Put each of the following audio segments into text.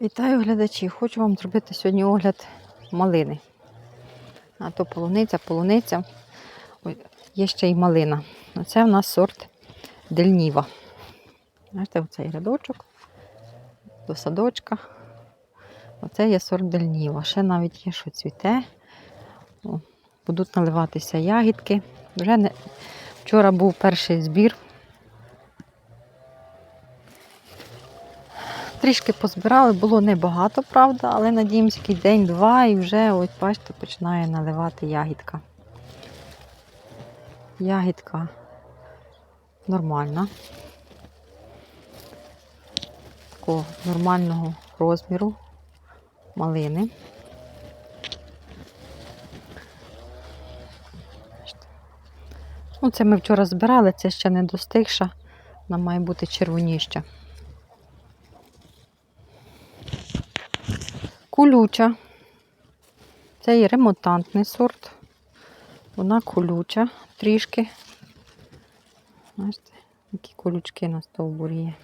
Вітаю глядачі! Хочу вам зробити сьогодні огляд малини. А то полуниця, полуниця. Ой, є ще й малина. Оце в нас сорт Дельніва. Знаєте, оцей рядочок до садочка. Оце є сорт Дельніва. Ще навіть є, що цвіте. Будуть наливатися ягідки. Вже не... Вчора був перший збір. Трішки позбирали, було небагато, правда, але надіємося, який день-два і вже, ось бачите, починає наливати ягідка. Ягідка нормальна. Такого нормального розміру малини. Ну, це ми вчора збирали, це ще не достигша, вона має бути червоніща. Колюча. Це є ремонтантний сорт. Вона колюча трішки. Бачите, які колючки на стовбурі є.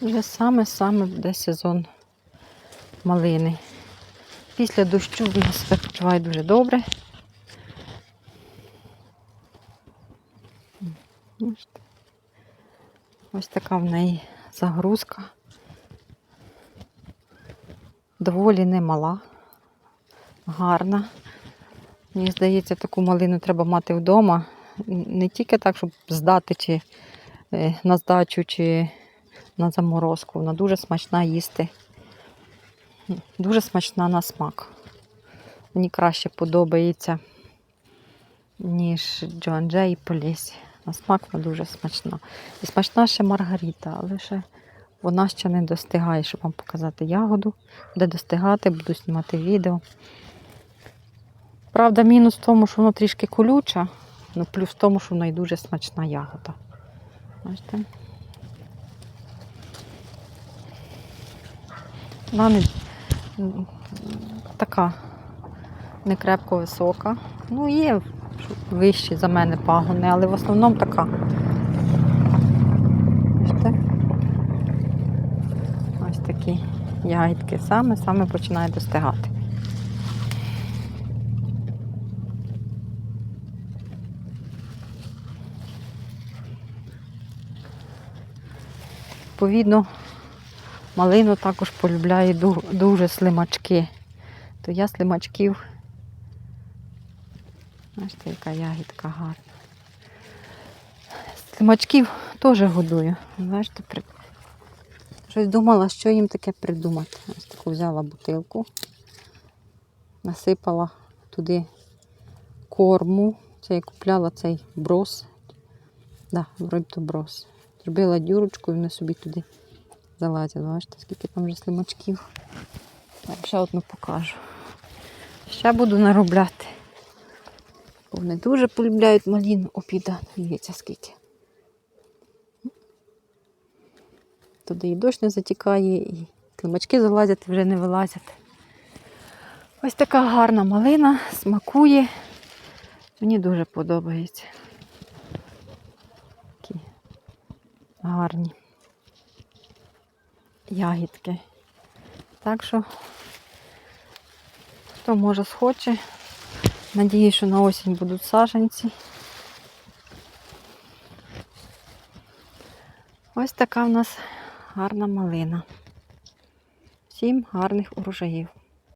Вже саме-саме буде сезон малини. Після дощу в нас себе почуває дуже добре. Бачите? Ось така в неї загрузка. Доволі немала, гарна. Мені здається, таку малину треба мати вдома. Не тільки так, щоб здати чи е, на здачу, чи на заморозку. Вона дуже смачна їсти. Дуже смачна на смак. Мені краще подобається, ніж Джоанже і Полісі. На смак вона дуже смачна. І смачна ще Маргарита, але ще вона ще не достигає, щоб вам показати ягоду. Буде достигати, буду знімати відео. Правда, мінус в тому, що воно трішки колюча, ну плюс в тому, що вона і дуже смачна ягода. Бачите? Вона не така не крепко висока. Ну, є вищі за мене пагони, але в основному така. Бачите? Ось такі ягідки саме-саме починає достигати. Відповідно, малину також полюбляє дуже слимачки. То я слимачків Бачите, яка ягідка гарна. Слимачків теж годую. Бачите, при... щось думала, що їм таке придумати. Ось таку взяла бутилку, насипала туди корму. Це я купляла цей брос. Да, вроді то брос. Зробила дюрочку і вони собі туди залазять. Бачите, скільки там вже слимачків. Так, ще одну покажу. Ще буду наробляти. Вони дуже полюбляють маліну опіда. Дивіться скільки. Туди і дощ не затікає, і климачки залазять, вже не вилазять. Ось така гарна малина, смакує. Мені дуже подобається. Такі гарні ягідки. Так що, хто може схоче, Надіюсь, що на осінь будуть саженці. Ось така в нас гарна малина. Всім гарних урожаїв.